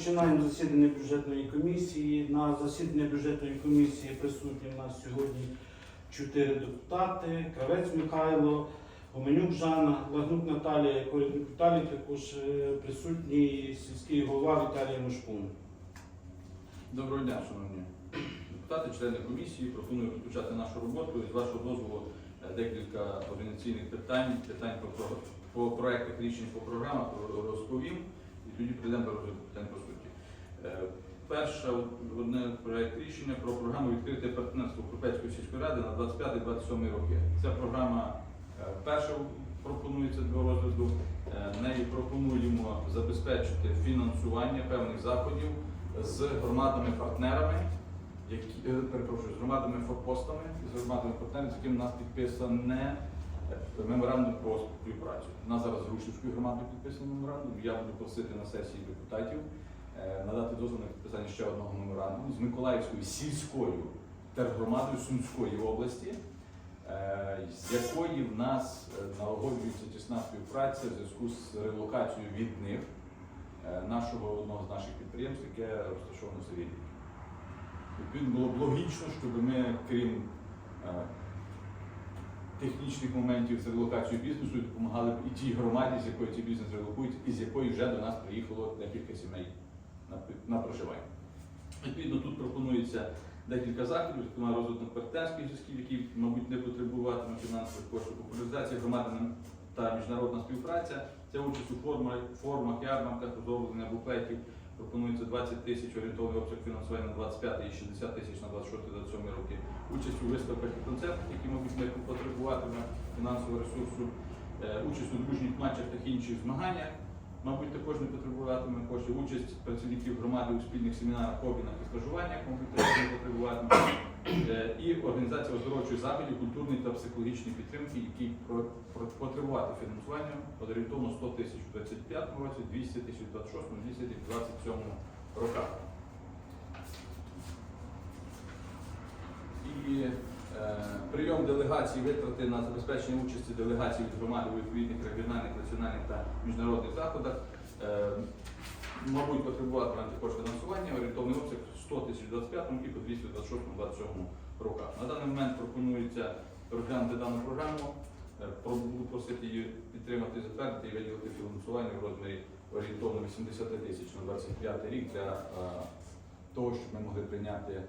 Розпочинаємо засідання бюджетної комісії. На засідання бюджетної комісії присутні у нас сьогодні чотири депутати: Кравець Михайло, Гоменюк Жанна, Лагнук Наталія, Корітник Віталій, також е, присутній сільський голова Віталій Мошкун. Доброго дня, шановні депутати, члени комісії. Пропоную розпочати нашу роботу. І з вашого дозволу е, декілька організаційних питань, питань по, по проектах рішень по програмах розповім. І тоді прийдемо до розгляду питань Перше одне проект рішення про програму відкрите партнерство Кропецької сільської ради на 25-27 роки. Ця програма е, перша пропонується до розгляду. Е, Нею пропонуємо забезпечити фінансування певних заходів з громадами-партнерами, які е, перепрошую, з громадами форпостами, з громадами партнерами, з якими у нас підписане е, меморандум про співпрацю. У нас зараз з Рушівською громадою підписаний меморандум. Я буду просити на сесії депутатів е, надати дозвіл на підписання ще одного меморандуму з Миколаївською сільською тергромадою Сумської області, е, з якої в нас е, налагоджується тісна співпраця в зв'язку з релокацією від них е, нашого одного з наших підприємств, яке розташоване в селі. Відповідно, було б логічно, щоб ми, крім е, технічних моментів з релокацією бізнесу, допомагали б і тій громаді, з якої цей бізнес релокують, і з якої вже до нас приїхало декілька сімей на, проживання. Відповідно, тут пропонується декілька заходів, зокрема розвиток партнерських зв'язків, які, мабуть, не потребуватимуть фінансових коштів, популяризація громади та міжнародна співпраця, це участь у формах, формах ярмарках, розроблення буклетів. Пропонується 20 тисяч орієнтовний обсяг фінансування на 25 і 60 тисяч на 26-27 роки. Участь у виставках і концертах, які, мабуть, не потребуватиме фінансового ресурсу. Е, Участь у дружніх матчах та інших змаганнях, мабуть, також не потребуватиме коштів. Участь працівників громади у спільних семінарах, обмінах і стажуваннях, не потребуватиме. Е, І організація оздоровчих заходів, культурної та психологічної підтримки, які потребувати фінансування орієнтовно 100 тисяч у 25 році, 200 тисяч у 26, 200 тисяч у 27 роках. І прийом делегацій витрати на забезпечення участі делегацій від громади у відповідних регіональних, національних та міжнародних заходах. Е, мабуть, потребуватиме також фінансування, орієнтовний обсяг 100 тисяч у 25 і по 200 у 26 27 роках. На даний момент пропонується розглянути дану програму, е, буду просити її підтримати, затвердити і виділити фінансування в розмірі орієнтовно 80 тисяч на 25 рік для е, того, щоб ми могли прийняти е,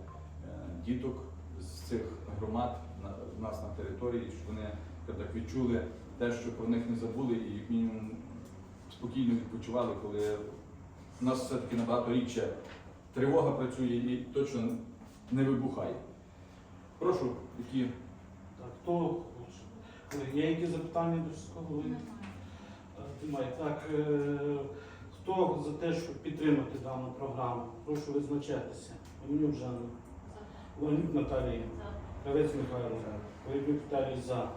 діток з цих громад на, в нас на території, щоб вони так відчули те, що про них не забули, і як мінімум спокійно відпочивали, коли у нас все-таки набагато рідше тривога працює і точно не вибухає. Прошу, які Так, хто? Колеги, Є які запитання до сільського голови? Немає. Так, е, хто за те, щоб підтримати дану програму? Прошу визначатися. Гоменюк Жанна, Лагнюк Наталія, Кравець Михайло, Корітник Віталій за.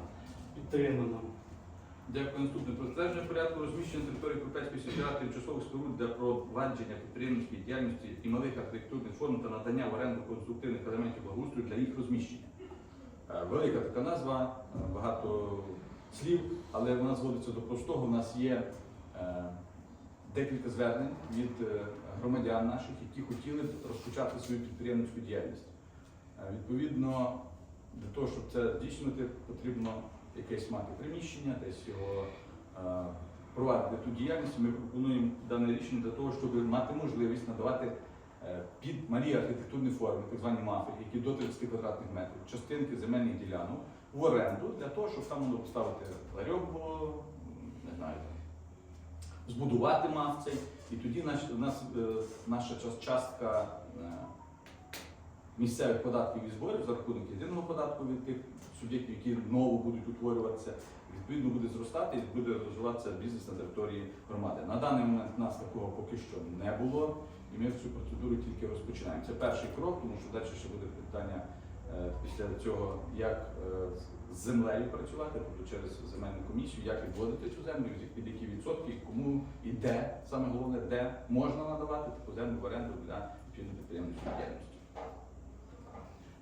Підтримано. Дякую. Наступне про порядку розміщення території Кропецької сільської тимчасових споруд для провадження підприємницької діяльності і малих архітектурних форм та надання в оренду конструктивних елементів благоустрою для їх розміщення. Е, Велика така назва, е, багато слів, але вона зводиться до простого. У нас є е, декілька звернень від громадян наших, які хотіли б розпочати свою підприємницьку діяльність. Е, Відповідно, для того, щоб це здійснити, потрібно якесь мати приміщення, десь його е, провадити ту діяльність. Ми пропонуємо дане рішення для того, щоб мати можливість надавати е, під малі архітектурні форми, так звані мафи, які до 30 квадратних метрів, частинки земельних ділянок в оренду для того, щоб там можна поставити ларьок, було, не знаю, збудувати мав цей. І тоді наш, у нас наша частка місцевих податків і зборів за рахунок єдиного податку від тих суб'єктів, які знову будуть утворюватися, відповідно буде зростати і буде розвиватися бізнес на території громади. На даний момент нас такого поки що не було, і ми цю процедуру тільки розпочинаємо. Це перший крок, тому що далі ще буде питання е, після цього, як е, з землею працювати, тобто через земельну комісію, як відводити цю землю, під які відсотки, кому і де, саме головне, де можна надавати таку землю в оренду для підприємницької діяльності.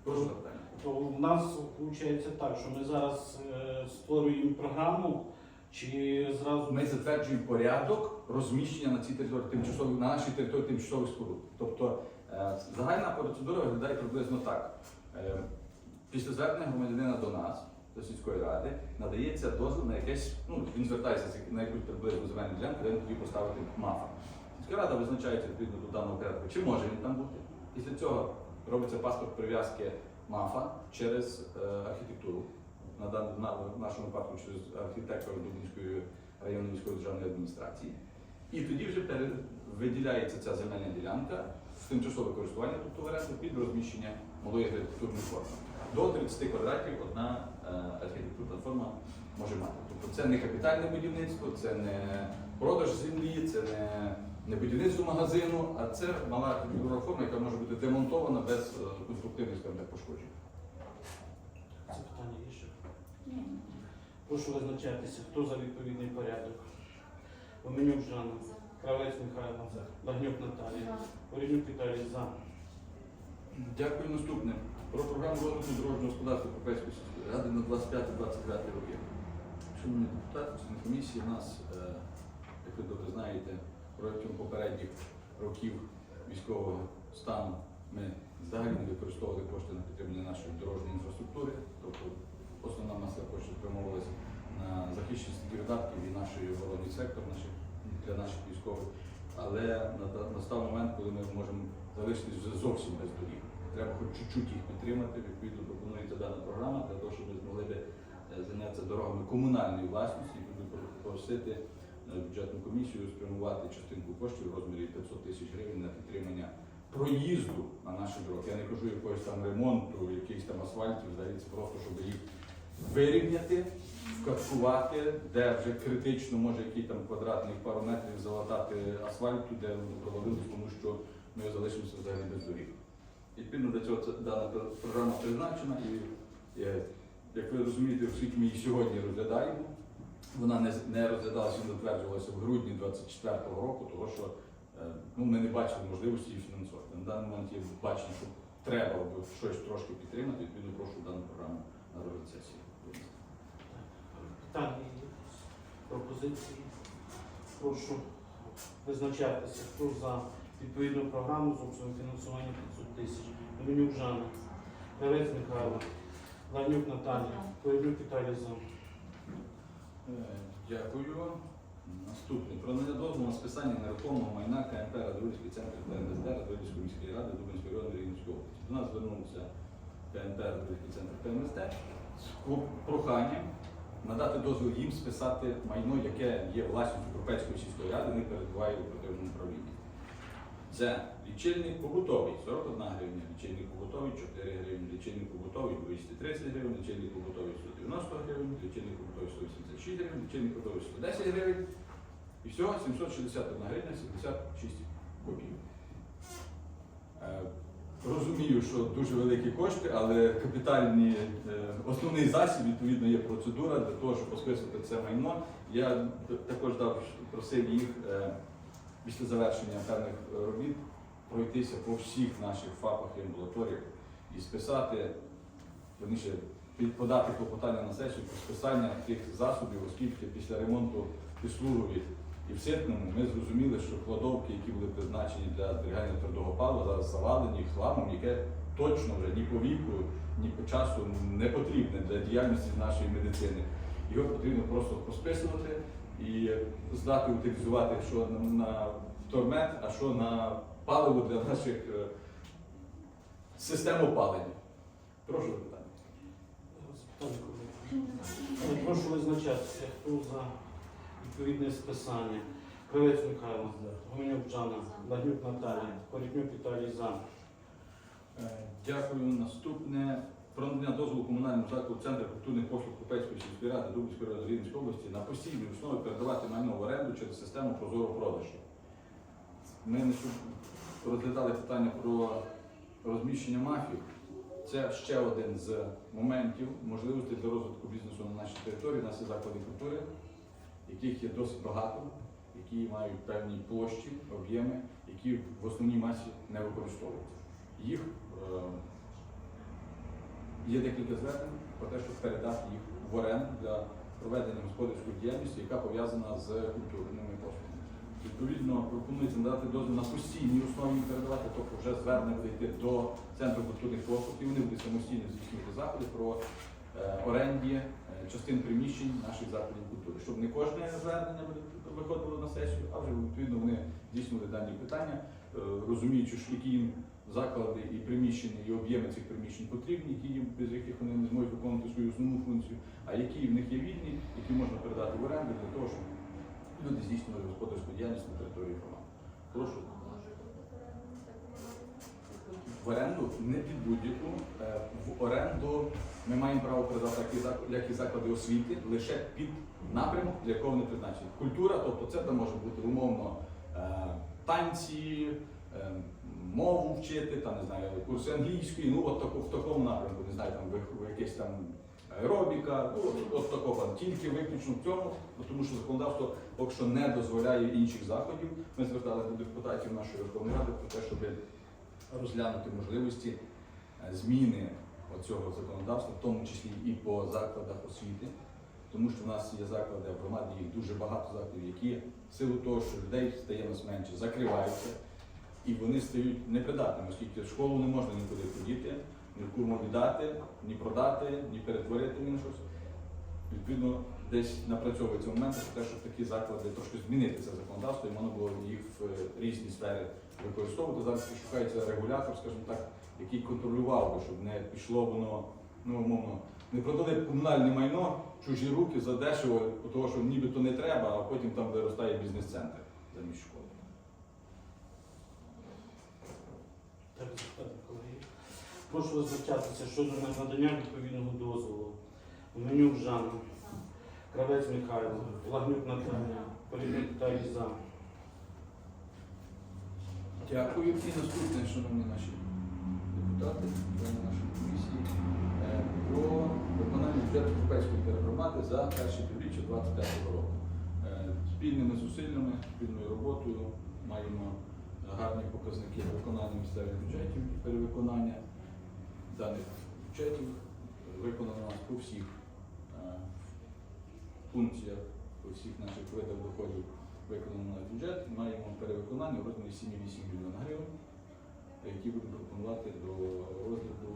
Прошу запитання. То у нас виходить так, що ми зараз е, створюємо програму Чи зразу Ми затверджуємо порядок розміщення на цій території тимчасових на нашій території тимчасових споруд. Тобто е, загальна процедура виглядає приблизно так. Е, Після звернення громадянина до нас, до сільської ради, надається дозвіл на якесь, ну він звертається на якусь приблизну земельну ділянку, де він хотів поставити мафа. Сільська рада визначається відповідно до даного порядку, чи може він там бути. Після цього робиться паспорт прив'язки мафа через е, архітектуру. На, на, в нашому випадку через архітектора Дубинської районної міської державної адміністрації. І тоді вже пере- виділяється ця земельна ділянка з тимчасове користування, тобто в оренду, під розміщення малої архітектурної форми. До 30 квадратів одна е, архітектурна форма може мати. Тобто це не капітальне будівництво, це не продаж землі, це не, не будівництво магазину, а це мала архітектурна форма, яка може бути демонтована без е, конструктивних скажімо пошкоджень. запитання є ще? Прошу визначатися, хто за відповідний порядок. Оменюк Жанна, Кравець Михайло, Багнюк Наталія, Поріднюк Віталій за. Дякую. Наступне. Про програму розвитку дорожнього господарства Європейської сільської ради на 25-29 роки. Шановні депутати, члени комісії, у нас, е, як ви добре знаєте, протягом попередніх років військового стану ми взагалі не використовували кошти на підтримання нашої дорожньої інфраструктури. Тобто основна маса коштів спрямовувалася на захищеність видатків і нашої оборонний сектор наших, для наших військових. Але настав момент, коли ми можемо залишитись вже зовсім без доріг. Треба хоч чуть-чуть їх підтримати. Відповідно, пропонується дана програма для того, щоб ми змогли би е, зайнятися дорогами комунальної власності і просити е, бюджетну комісію спрямувати частинку коштів в розмірі 500 тисяч гривень на підтримання проїзду на наші дороги. Я не кажу якогось там ремонту, якихось там асфальтів, взагалі це просто, щоб їх вирівняти, вкаткувати, де вже критично може який там квадратних пару метрів залатати асфальту, де провалилось, тому що ми залишимося взагалі без доріг. Відповідно до цього це дана програма призначена і, е, як ви розумієте, оскільки ми її сьогодні розглядаємо, вона не, не розглядалася, не затверджувалася в грудні 24-го року, тому що е, ну, ми не бачили можливості її фінансувати. На даний момент є бачення, що треба би щось трошки підтримати, відповідно прошу дану програму на винести. Питання пропозиції. Прошу визначатися, хто за відповідну програму з обсягом фінансування 500 тисяч. Оменюк Жанна, Кравець Михайло, Багнюк Наталія, Поріднюк Віталій за. Дякую. Наступне. Про надання на списання нерухомого майна КМП Радовильський центр ПМСД Радовильської міської ради Дубинської району Рівненської області. До нас звернувся КМП Радовильський центр ПМСД з проханням надати дозвіл їм списати майно, яке є власністю Європейської сільської ради, не перебуває в оперативному управлінні. Це лічильник побутовий 41 гривня, лічильник побутовий 4 гривні, лічильник побутовий 230 гривень, лічильник побутовий 190 гривень, лічильник побутовий 186 гривень, лічильник побутовий 110 гривень. І всього 761 гривня 76 копійок. Е, Розумію, що дуже великі кошти, але капітальні е, основний засіб, відповідно, є процедура для того, щоб розписувати це майно. Я також дав, просив їх е, після завершення певних робіт пройтися по всіх наших ФАПах і амбулаторіях і списати, верніше, подати клопотання на сесію про списання тих засобів, оскільки після ремонту Післугові і в Ситному ми зрозуміли, що кладовки, які були призначені для зберігання твердого палива, зараз завалені хламом, яке точно вже ні по віку, ні по часу не потрібне для діяльності нашої медицини. Його потрібно просто розписувати і здати утилізувати, що на, на тормет, а що на паливо для наших е, систем опалення. Прошу питання. Запитання Прошу визначатися, хто за відповідне списання. Кравець Михайло, Гоменюк Жанна, Багнюк Наталія, Поріднюк Віталій за. Е, Дякую. Наступне про надання дозволу комунальному закладу Центру культурних послуг Купецької сільської ради Дубинської району Рівненської області на постійній основі передавати майно в оренду через систему прозоро продажу. Ми не розглядали питання про розміщення мафії. Це ще один з моментів можливостей для розвитку бізнесу на нашій території. У нас є заклади культури, яких є досить багато, які мають певні площі, об'єми, які в основній масі не використовуються. Їх е, є декілька звернень про те, щоб передати їх в оренду для проведення господарської діяльності, яка пов'язана з культурними послугами. Відповідно, пропонується надати дозвіл на постійній основі передавати, тобто вже звернення буде йти до центру культурних послуг, і вони будуть самостійно здійснювати заходи про е, оренді е, частин приміщень наших закладів культури, щоб не кожне звернення виходило на сесію, а вже відповідно вони здійснювали дані питання, е, розуміючи, які їм заклади і приміщення, і об'єми цих приміщень потрібні, які їм без яких вони не зможуть виконувати свою основну функцію, а які в них є вільні, які можна передати в оренду для того, щоб люди здійснювали господарську діяльність на території громади. Прошу в оренду не під будь-яку. Е, В оренду ми маємо право передати як і заклади освіти лише під напрямок, для якого вони призначені. Культура, тобто це там може бути умовно е, танці, е, мову вчити, там не знаю, курси англійської, ну от в такому напрямку, не знаю, там ви якесь там аеробіка, ну от, от такого. Тільки виключно в цьому, тому що законодавство поки що не дозволяє інших заходів. Ми зверталися до депутатів нашої Верховної Ради про те, щоб розглянути можливості е, зміни цього законодавства, в тому числі і по закладах освіти, тому що в нас є заклади, в громаді їх дуже багато закладів, які в силу того, що людей стає нас менше, закриваються, і вони стають непридатними, оскільки школу не можна нікуди подіти, кому віддати, ні продати, ні перетворити ні на щось. Відповідно, десь напрацьовується момент про те, щоб такі заклади трошки змінити це законодавство, і можна було їх в різні сфери використовувати. Зараз шукається регулятор, скажімо так, який контролював би, щоб не пішло воно, ну умовно, не продали комунальне майно чужі руки за того, що нібито не треба, а потім там виростає бізнес-центр замість школи. Прошу визначатися щодо надання відповідного дозволу. Менюк Жанна, Кравець Михайло, Лагнюк Наталія, Полівник Віталій За. Дякую. І наступне, шановні наші депутати, члени нашої комісії, е, про виконання бюджету Європейської тергромади за перше півріччя 2025 року. Е, Спільними зусиллями, спільною роботою маємо гарні показники виконання місцевих бюджетів і перевиконання даних бюджетів. Виконано по всіх е, функціях, по всіх наших видах доходів виконано наш бюджет, маємо перевиконання в розмірі 7,8 мільйона гривень, які будемо пропонувати до розгляду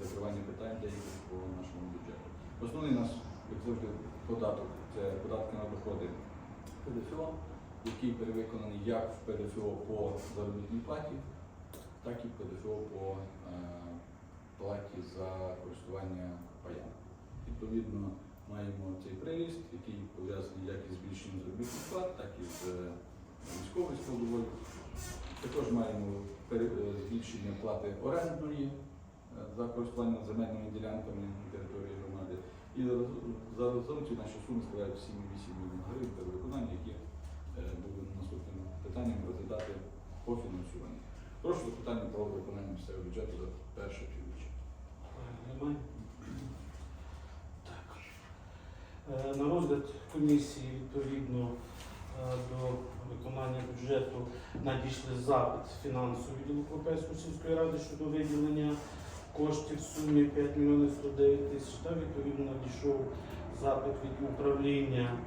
закривання питань деяких по нашому бюджету. Основний наш, як завжди, податок це податки на доходи ПДФО, який перевиконаний як в ПДФО по заробітній платі, так і в ПДФО по е, платі за користування паями. Відповідно, маємо цей приріст, який пов'язаний як із збільшенням заробітних плат, так і з е, військовою складовою. Також маємо е, збільшення плати орендної е, за користування земельними ділянками на території громади. І роз- заразом наші суми складають 7,8 мільйонів гривень перевиконання, які е, будемо наступним питанням розглядати по фінансуванню. Прошу запитання про виконання місцевого бюджету за перше півріччя. Немає? Так. Е, На розгляд комісії відповідно е, до виконання бюджету надійшли запит фінансового відділу Європейської сільської ради щодо виділення коштів в сумі 5 мільйонів 109 тисяч та відповідно надійшов запит від управління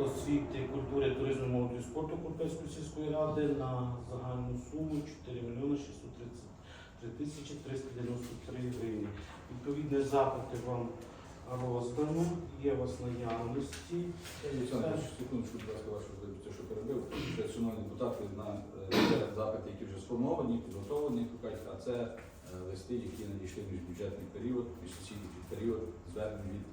освіти, культури, туризму, молоді і спорту Європейської сільської ради на загальну суму 4 мільйони 633 тисячі 393 гривні. Відповідні запити вам роздано, є у вас наявності. Олександр, секундочку, будь ласка, вашу вибачте, що перебив. Це, Шановні депутати, на е, запити, які вже сформовані, підготовлені, а це е, листи, які надійшли в міжбюджетний період, міжсесійний період, звернень від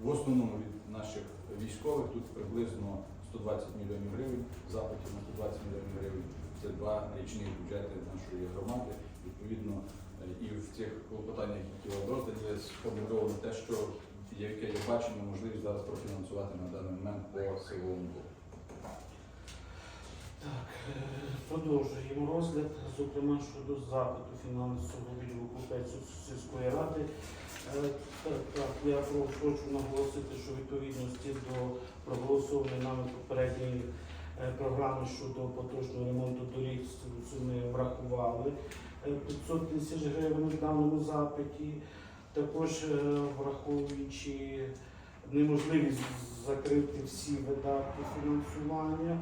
в основному від наших військових. Тут приблизно 120 мільйонів гривень, запитів на 120 мільйонів гривень. Це два річних бюджети нашої громади. Відповідно, е, і в цих клопотаннях, які вам роздані, є сформульовано те, що яке я бачимо можливість зараз профінансувати на даний момент по силовому блоку. Так, е, продовжуємо розгляд, зокрема щодо запиту фінансового відділу сільської ради. Е, Так, я хочу наголосити, що відповідності до проголосованої нами попередньої е, програми щодо поточного ремонту доріг ми врахували е, 500 тисяч гривень в даному запиті. Також е, враховуючи неможливість закрити всі видатки фінансування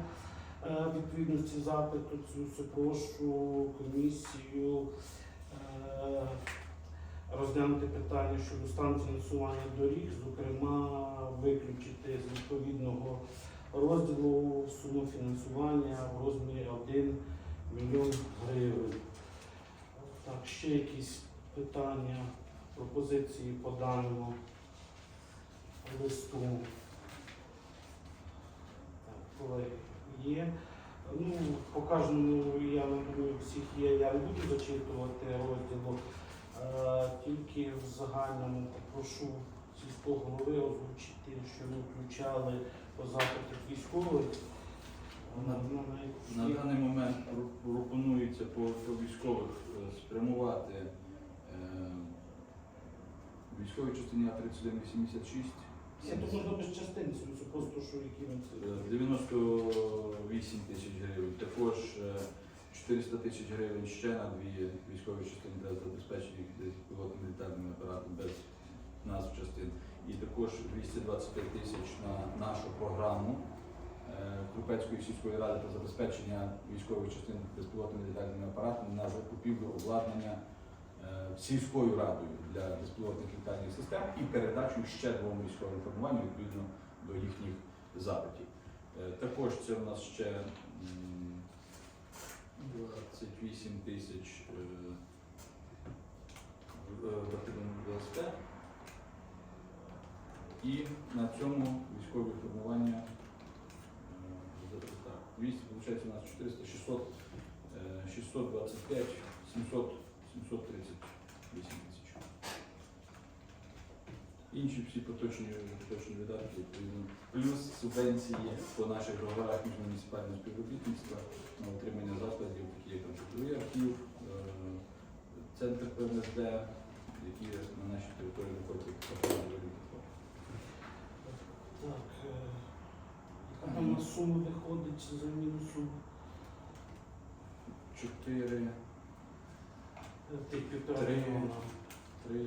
е, відповідності запиту. Цю прошу комісію е, розглянути питання щодо стану фінансування доріг, зокрема виключити з відповідного розділу суму фінансування в розмірі 1 мільйон гривень. Так, ще якісь питання, пропозиції по даному листу. Так, колеги, є. Ну, по кожному, я думаю, всіх є, я не буду зачитувати розділу. Е, Тільки в загальному попрошу сільського голови озвучити, що ми включали по запитах військових. На- на На даний момент пропонується по, по військових е, спрямувати е, військовій частині А3186 Я тут можна без частин, це просто що які це. е, 98 тисяч гривень. Також е, 400 тисяч гривень ще на дві військові частини для забезпечення їх десь пілотно-мілітарним апаратом без назв частин. І також 225 тисяч на нашу програму е, Крупецької сільської ради про забезпечення військових частин безпілотно-літальними апаратами на закупівлю обладнання е, сільською радою для безпілотних літальних систем і передачу ще двом військовим формуванням відповідно до їхніх запитів. Е, Також це у нас ще 28 тисяч е, в- е, в ВСП. І на цьому військові формування е, так, 200, виходить, у нас 400, 600, е, 625, 700, 738 тисяч. Інші всі поточні, поточні видатки, плюс субвенції по наших договорах міжмуніципального співробітництва на отримання закладів, такі як там архів, е, центр ПНСД, які на нашій території території. Так, е, яка там на суму виходить за мінусу Чотири, е, тих півтора Три. мільйона? три,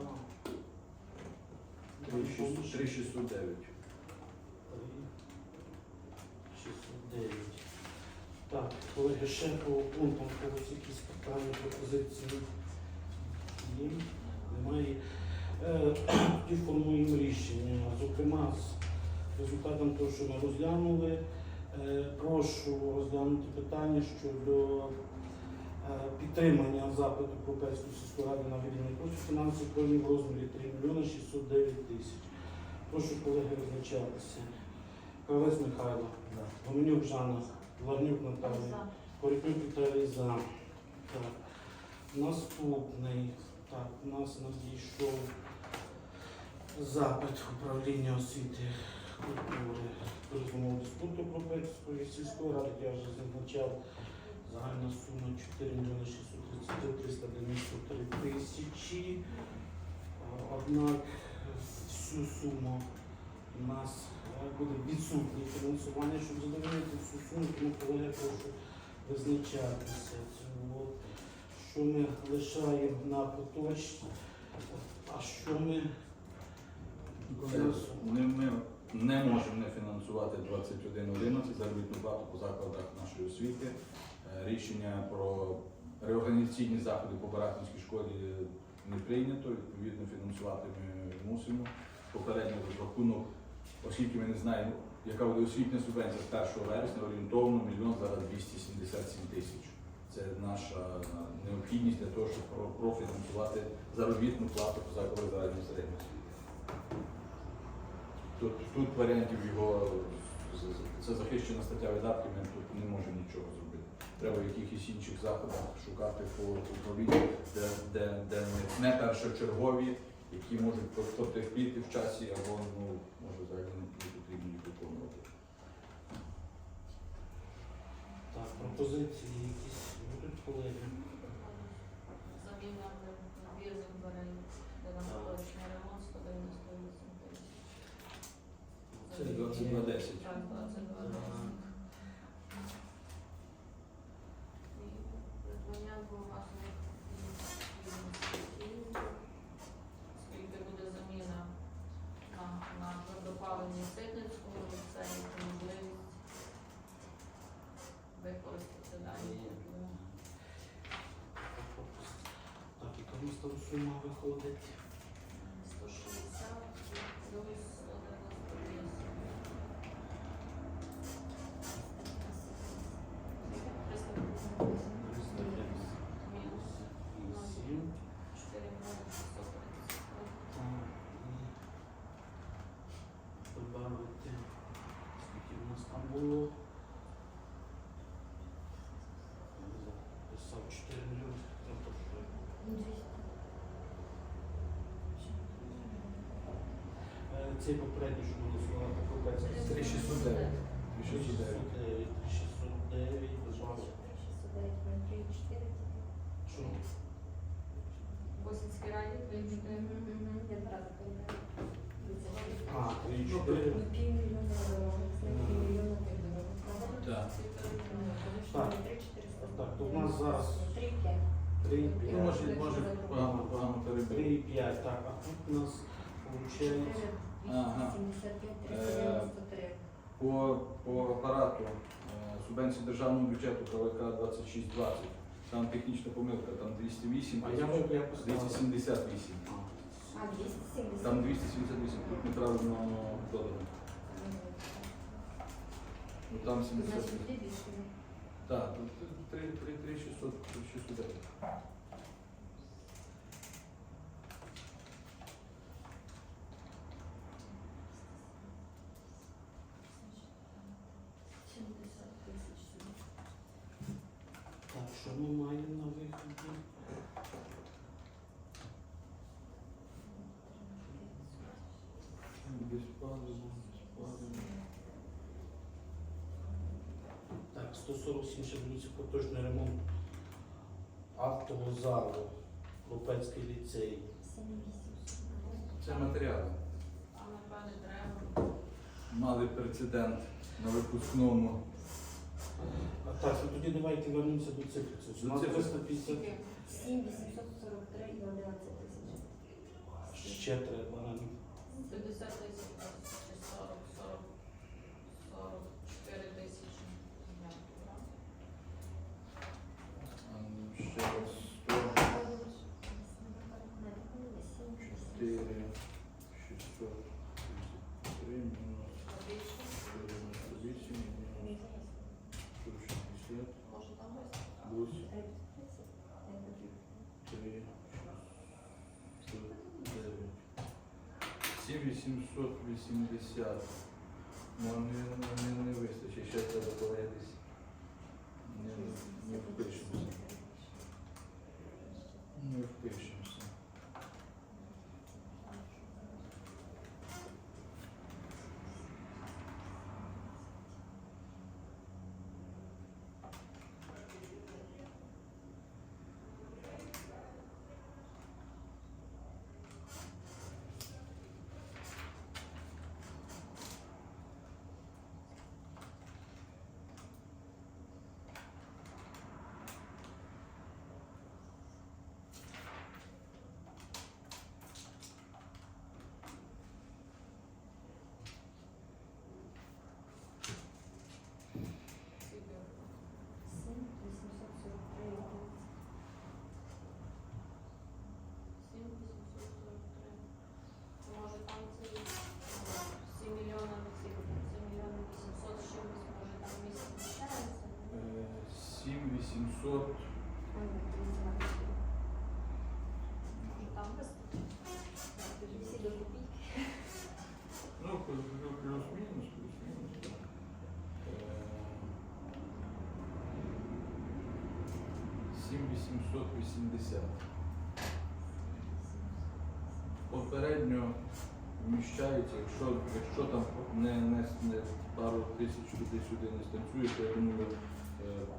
Да. три, шість- три, шістсот дев'ять. Три, 609. Так, колеги, ще по пунктам когось якісь питання, пропозиції є? Немає. Е, Тоді формуємо рішення. Зокрема, з результатом того, що ми розглянули, е, прошу розглянути питання щодо е, підтримання запиту Кропецької сільської ради на виділення коштів фінансових управління в розмірі 3 мільйони 609 тисяч. Прошу колеги визначатися. Кравець Михайло, Гоменюк Жанна, Ларнюк Наталія, Коротнюк Віталій за. Так. Наступний. Так, у нас надійшов запит управління освіти, культури, молоді спорту Кропецької сільської ради, я вже зазначав. Загальна сума 4 мільйони 633 393 тисячі. Однак всю суму у нас е, буде відсутнє фінансування, щоб задовольнити всю суму, тому колеги прошу визначатися. Що ми лишаємо на поточні, а що ми Ми, не можемо не фінансувати 21.11 заробітну плату по закладах нашої освіти. Е, Рішення про реорганізаційні заходи по Барахівській школі не прийнято. Відповідно, фінансувати ми мусимо. Попередній розрахунок, оскільки ми не знаємо, яка буде освітня субвенція з 1 вересня, орієнтовно мільйон зараз 277 тисяч. Це наша необхідність для того, щоб профінансувати заробітну плату по закладах загальної середньої освіти. Тут, тут варіантів його це захищена стаття видатків, ми тут не можемо нічого зробити. Треба в якихось інших заходах шукати по управлінню, де, де, де не- не першочергові, які можуть по- потерпіти в часі або ну, може взагалі не потрібно їх виконувати. так, пропозиції якісь будуть колеги. на 10. Так, 20 Скільки буде заміна на твердопаленні Ситницького ліцею, можливість використати далі. Так, і тому там сума виходить. Цей попередній, що голосували, Копецький. 3609. 3609. 3609. Добавити. Що? Босинський раді 34. А, 3, 4. Так. Так. Так, то в нас зараз 3, 5. Ну, може, може погано, погано перебив. 3, 5. Так, а тут у нас виходить. Ага. По, по апарату е, субвенції державного бюджету КВК 2620, там технічна помилка, там 208, А я можу я поставив. 278. Там 278, тут неправильно додано. Ну там 70. Так, тут 3, 3, 3, 600, 609. Так, що ми маємо на виході? Без паливо, без паливо. Так, 147 ще поточний ремонт автовокзалу, Лупецький ліцей. Це матеріали. Мали прецедент на випускному. А так, ну тоді давайте вернемося до цифри. Це До цифри. 350 Скільки? 7 843 і 11 тисяч. ще треба. нам. 50 тисяч чи 40, 40, 44 тисячі. знято, правда? А, ну, Ще раз 100, 4, 600, 3, мінус Більше. 98, мінус 160, Може там вистачить? плюс 3, 7880. Ну, не, не, не вистачить, ще треба повернутися. 700. Ну, ну, плюс-минус плюс минус Сім вісімсот. Попередньо вміщається, якщо, якщо там не, не, не пару тисяч туди-сюди не станцює, я думаю,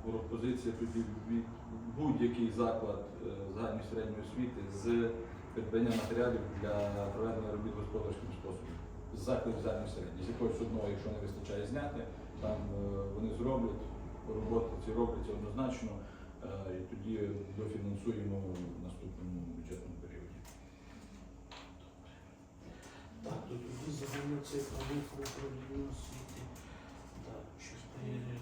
пропозиція тоді від будь-який заклад е, загальної середньої освіти з придбання матеріалів для проведення робіт господарським способом. З закладів загальної середньої. З якогось одного, якщо не вистачає зняти, там е, вони зроблять, роботи ці робляться однозначно, е, і тоді дофінансуємо в наступному бюджетному періоді. Так, то тоді загальна цифра управління освіти. Так, 4.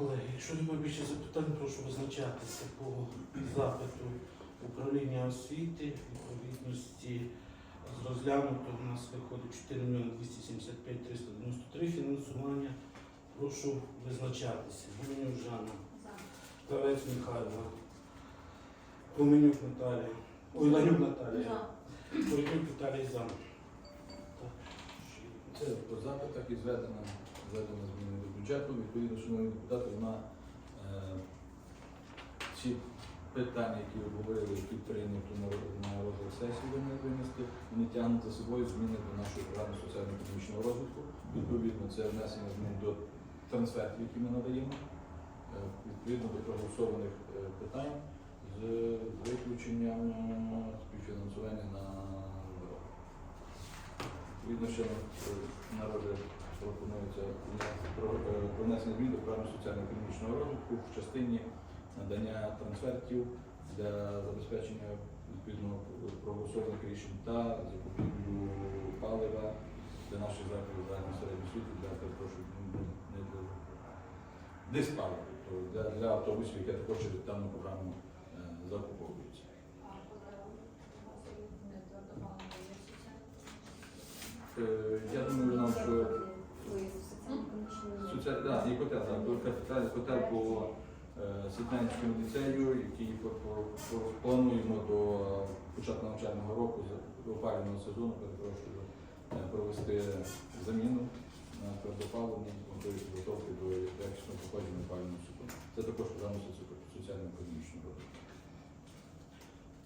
Колеги, якщо немає більше запитань, прошу визначатися по запиту управління освіти, відповідності з розглянутого у нас виходить 4 мільйони 275 393 фінансування. Прошу визначатися. Гуменюк Жанна, За. Кравець Михайло, Гуменюк Наталія, ой, Ланюк Наталія, За. Бородюк Віталій Зам. Це по запитах і зведено, зведено зміни до бюджету. Відповідно, шановні депутати, на е, ці питання, які ви говорили, які прийнято на, розгляд сесії винести, вони тягнуть за собою зміни до нашої програми соціально-економічного розвитку. Відповідно, це внесення змін до трансфертів, які ми надаємо, е, відповідно до проголосованих е, питань з виключенням співфінансування на дорогу. Відповідно, ще на розгляд пропонується про е, про внесення змін до програми соціально-економічного розвитку в частині надання трансфертів для забезпечення відповідно проголосованих рішень та закупівлю палива для наших закладів загальної середньої освіти для перепрошую, не для диспалива, тобто для, для автобусів, яке також через дану програму е, закуповується. Е, Я думаю, нам що Ой, соціально-економічний Соціаль... Да, і котел, так, то капітальний котел по е, Світлянському ліцею, який плануємо до початку навчального року, до опалювального сезону, перепрошую, е, провести заміну на твердопаливні готові підготовки до якісного походження опалювального сезону. Це також програма соціально-економічного розвитку.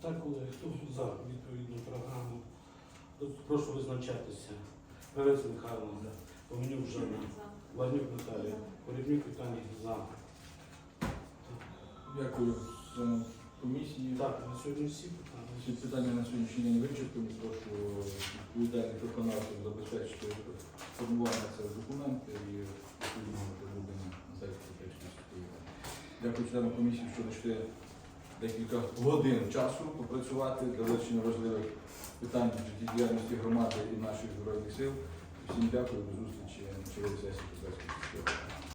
Так, колеги, хто за відповідну програму? Прошу визначатися. Кравець Михайло, Гуменюк Жанна, Ланюк Наталія, Порібнюк Віталій за. Дякую членам комісії. Так, на сьогодні всі Всі питання. питання на сьогоднішній день вичерпані. Прошу відповідальних виконавців забезпечити формування цього документу і відповідно оприлюднення на сайті світової. Дякую членам комісії, що знайшли декілька годин часу попрацювати для вирішення важливих питань життєдіяльності громади і наших збройних сил. Всім дякую, до зустрічі на черговій